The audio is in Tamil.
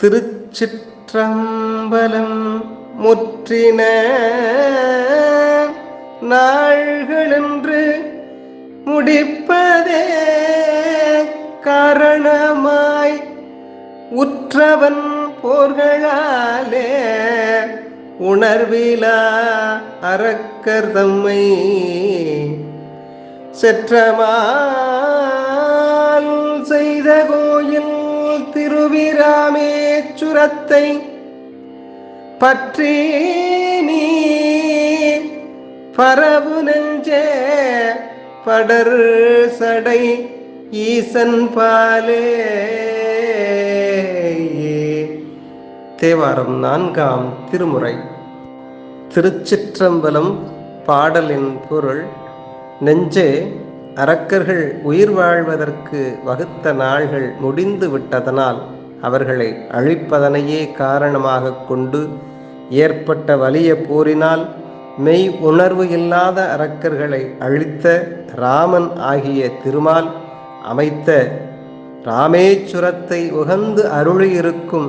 திருச்சிற்றம்பலம் முற்றின நாள்களென்று முடிப்பதே காரணமாய் உற்றவன் போர்களாலே உணர்விலா அறக்கர் தம்மை செற்றமால் செய்த திருவிராமேச்சுரத்தை பற்றி நீ பரவு நெஞ்சே படர் சடை ஈசன் பாலே. தேவாரம் நான்காம் திருமுறை. திருச்சிற்றம்பலம் பாடலின் பொருள் நெஞ்சே அரக்கர்கள் உயிர் வாழ்வதற்கு வகுத்த நாள்கள் முடிந்து விட்டதனால் அவர்களை அழிப்பதனையே காரணமாக கொண்டு ஏற்பட்ட வலிய போரினால் மெய் உணர்வு இல்லாத அரக்கர்களை அழித்த ராமன் ஆகிய திருமால் அமைத்த ராமேச்சுரத்தை உகந்து அருளியிருக்கும்